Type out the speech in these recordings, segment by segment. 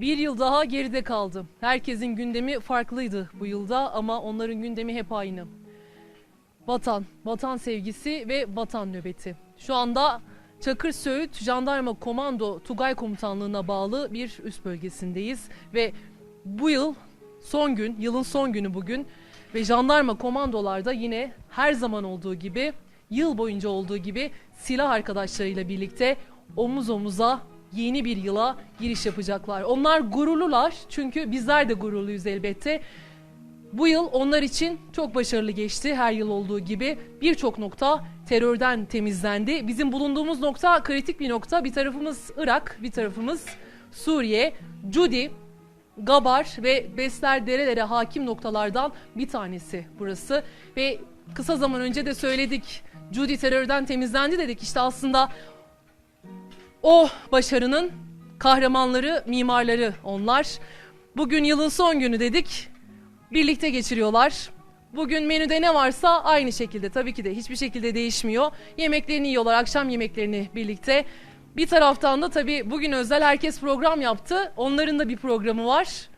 Bir yıl daha geride kaldı. Herkesin gündemi farklıydı bu yılda ama onların gündemi hep aynı. Vatan, vatan sevgisi ve vatan nöbeti. Şu anda Çakır Söğüt Jandarma Komando Tugay Komutanlığı'na bağlı bir üst bölgesindeyiz ve bu yıl son gün, yılın son günü bugün ve jandarma komandolarda yine her zaman olduğu gibi, yıl boyunca olduğu gibi silah arkadaşlarıyla birlikte omuz omuza yeni bir yıla giriş yapacaklar. Onlar gururlular çünkü bizler de gururluyuz elbette. Bu yıl onlar için çok başarılı geçti her yıl olduğu gibi. Birçok nokta terörden temizlendi. Bizim bulunduğumuz nokta kritik bir nokta. Bir tarafımız Irak, bir tarafımız Suriye. Cudi, Gabar ve Besler derelere hakim noktalardan bir tanesi burası. Ve kısa zaman önce de söyledik. Cudi terörden temizlendi dedik. İşte aslında o başarının kahramanları, mimarları onlar. Bugün yılın son günü dedik. Birlikte geçiriyorlar. Bugün menüde ne varsa aynı şekilde tabii ki de hiçbir şekilde değişmiyor. Yemeklerini yiyorlar, akşam yemeklerini birlikte. Bir taraftan da tabii bugün özel herkes program yaptı. Onların da bir programı var.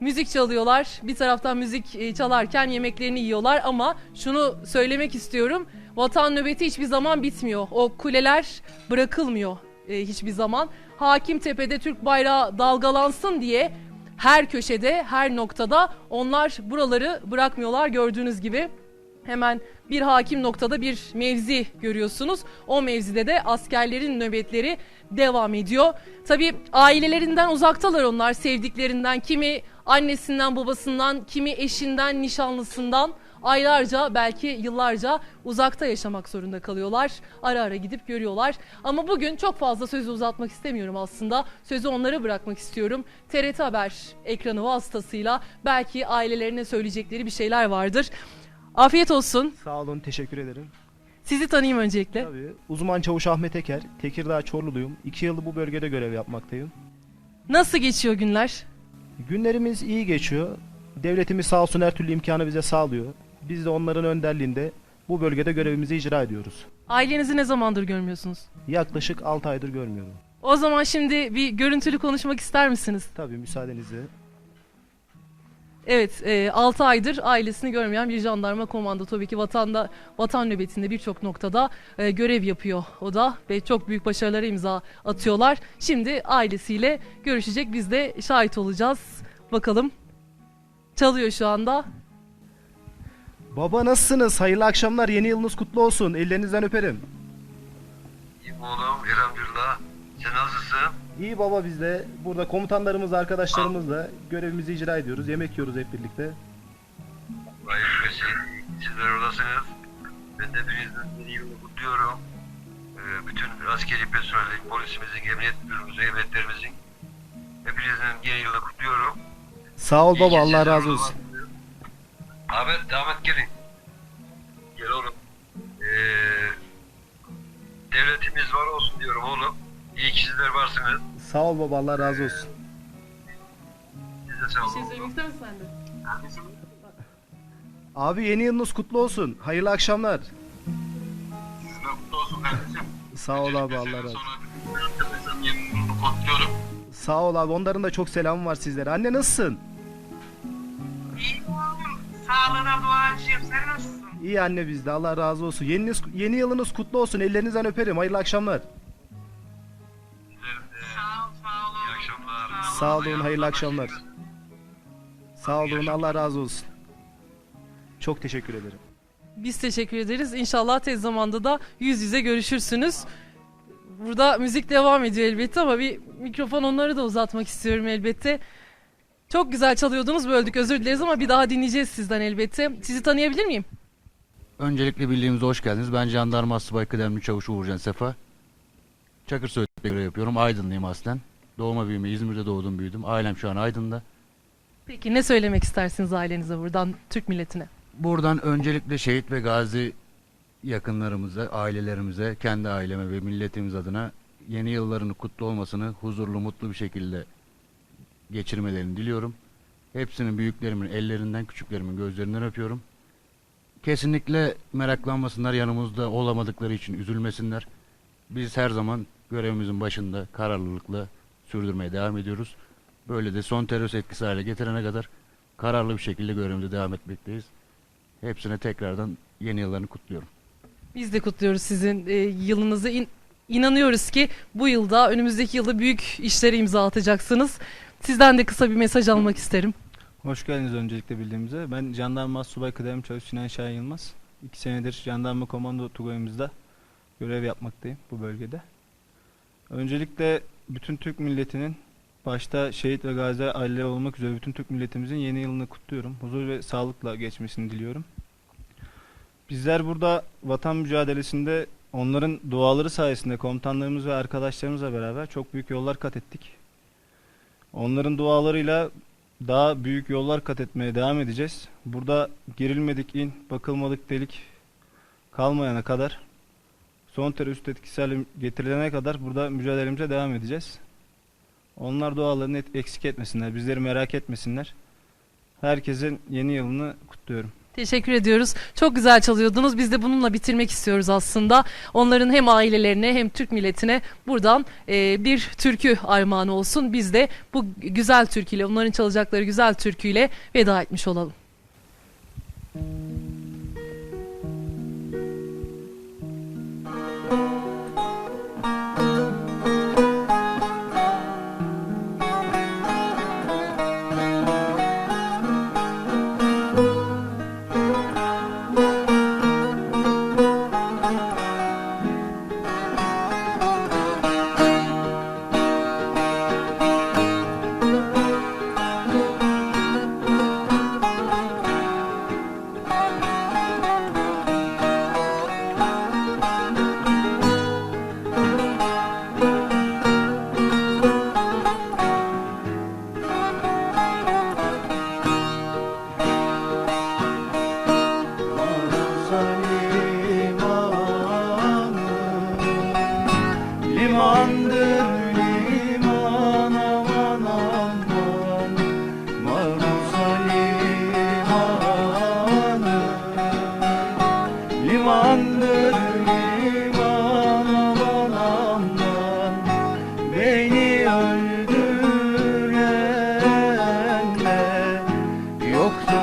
Müzik çalıyorlar. Bir taraftan müzik e, çalarken yemeklerini yiyorlar ama şunu söylemek istiyorum. Vatan nöbeti hiçbir zaman bitmiyor. O kuleler bırakılmıyor e, hiçbir zaman. Hakim Tepe'de Türk bayrağı dalgalansın diye her köşede, her noktada onlar buraları bırakmıyorlar gördüğünüz gibi. Hemen bir hakim noktada bir mevzi görüyorsunuz. O mevzide de askerlerin nöbetleri devam ediyor. Tabii ailelerinden uzaktalar onlar, sevdiklerinden, kimi annesinden, babasından, kimi eşinden, nişanlısından aylarca belki yıllarca uzakta yaşamak zorunda kalıyorlar. Ara ara gidip görüyorlar. Ama bugün çok fazla sözü uzatmak istemiyorum aslında. Sözü onlara bırakmak istiyorum. TRT Haber ekranı vasıtasıyla belki ailelerine söyleyecekleri bir şeyler vardır. Afiyet olsun. Sağ olun, teşekkür ederim. Sizi tanıyayım öncelikle. Tabii. Uzman çavuş Ahmet Eker, Tekirdağ Çorluluyum. İki yıl bu bölgede görev yapmaktayım. Nasıl geçiyor günler? Günlerimiz iyi geçiyor. Devletimiz sağ olsun her türlü imkanı bize sağlıyor. Biz de onların önderliğinde bu bölgede görevimizi icra ediyoruz. Ailenizi ne zamandır görmüyorsunuz? Yaklaşık 6 aydır görmüyorum. O zaman şimdi bir görüntülü konuşmak ister misiniz? Tabii müsaadenizle. Evet, e, 6 aydır ailesini görmeyen bir jandarma komando tabii ki vatanda vatan nöbetinde birçok noktada e, görev yapıyor o da ve çok büyük başarılara imza atıyorlar. Şimdi ailesiyle görüşecek biz de şahit olacağız. Bakalım. Çalıyor şu anda. Baba nasılsınız? Hayırlı akşamlar. Yeni yılınız kutlu olsun. Ellerinizden öperim. İyiyim oğlum elhamdülillah. Sen nasılsın? İyi baba biz de burada komutanlarımızla, arkadaşlarımızla görevimizi icra ediyoruz. Yemek yiyoruz hep birlikte. Hayırlı olsun. Sizler oradasınız. Ben de hepinizden yeni yılını kutluyorum. Ee, bütün askeri personeli, polisimizin, emniyet büromuzun, emniyetlerimizin hepinizin yeni yılını kutluyorum. Sağ ol İyi baba. Allah geceler razı oğlum. Olsun. Ahmet, Ahmet gelin. Gel oğlum. Ee, devletimiz var olsun diyorum oğlum. İyi ki sizler varsınız. Sağ ol baba. Allah razı olsun. Siz de sağ Bir olun. şey söylemek ister misin sen de? Abi yeni yılınız kutlu olsun. Hayırlı akşamlar. Sizler kutlu olsun kardeşim. Sağ ol abi. Allah razı olsun. kutluyorum. Sağ ol abi. Onların da çok selamı var sizlere. Anne nasılsın? İyiyim. Sağlığına duacıyım. Sen nasılsın? İyi anne bizde. Allah razı olsun. Yeniniz, yeni yılınız kutlu olsun. Ellerinizden öperim. Hayırlı akşamlar. Sağ ol, sağ ol. İyi akşamlar. Sağ olun. Hayırlı akşamlar. Sağ olun. Allah razı olsun. Çok teşekkür ederim. Biz teşekkür ederiz. İnşallah tez zamanda da yüz yüze görüşürsünüz. Burada müzik devam ediyor elbette ama bir mikrofon onları da uzatmak istiyorum elbette. Çok güzel çalıyordunuz böldük özür dileriz ama bir daha dinleyeceğiz sizden elbette. Sizi tanıyabilir miyim? Öncelikle birliğimize hoş geldiniz. Ben Jandarma Asubay Kıdemli Çavuş Uğurcan Sefa. Çakır Söğüt'te görev yapıyorum. Aydınlıyım aslen. Doğuma büyüme İzmir'de doğdum büyüdüm. Ailem şu an Aydın'da. Peki ne söylemek istersiniz ailenize buradan Türk milletine? Buradan öncelikle şehit ve gazi yakınlarımıza, ailelerimize, kendi aileme ve milletimiz adına yeni yıllarını kutlu olmasını huzurlu, mutlu bir şekilde geçirmelerini diliyorum. Hepsinin büyüklerimin ellerinden, küçüklerimin gözlerinden öpüyorum. Kesinlikle meraklanmasınlar, yanımızda olamadıkları için üzülmesinler. Biz her zaman görevimizin başında kararlılıkla sürdürmeye devam ediyoruz. Böyle de son terörist etkisi hale getirene kadar kararlı bir şekilde görevimize devam etmekteyiz. Hepsine tekrardan yeni yıllarını kutluyorum. Biz de kutluyoruz sizin e, yılınızı. İn- inanıyoruz ki bu yılda önümüzdeki yılda büyük işlere imza atacaksınız. Sizden de kısa bir mesaj almak isterim. Hoş geldiniz öncelikle bildiğimize. Ben Jandarma Subay Kıdem Çavuş Sinan Şahin Yılmaz. İki senedir Jandarma Komando Tugayımızda görev yapmaktayım bu bölgede. Öncelikle bütün Türk milletinin başta şehit ve gazi aileleri olmak üzere bütün Türk milletimizin yeni yılını kutluyorum. Huzur ve sağlıkla geçmesini diliyorum. Bizler burada vatan mücadelesinde onların duaları sayesinde komutanlarımız ve arkadaşlarımızla beraber çok büyük yollar kat ettik. Onların dualarıyla daha büyük yollar kat etmeye devam edeceğiz. Burada girilmedik in, bakılmadık delik kalmayana kadar son terörist etkisi hale getirilene kadar burada mücadelemize devam edeceğiz. Onlar dualarını eksik etmesinler, bizleri merak etmesinler. Herkesin yeni yılını kutluyorum. Teşekkür ediyoruz. Çok güzel çalıyordunuz. Biz de bununla bitirmek istiyoruz aslında. Onların hem ailelerine hem Türk milletine buradan e, bir türkü armağanı olsun. Biz de bu güzel türküyle, onların çalacakları güzel türküyle veda etmiş olalım.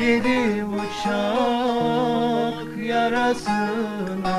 Yedi bıçak yarasına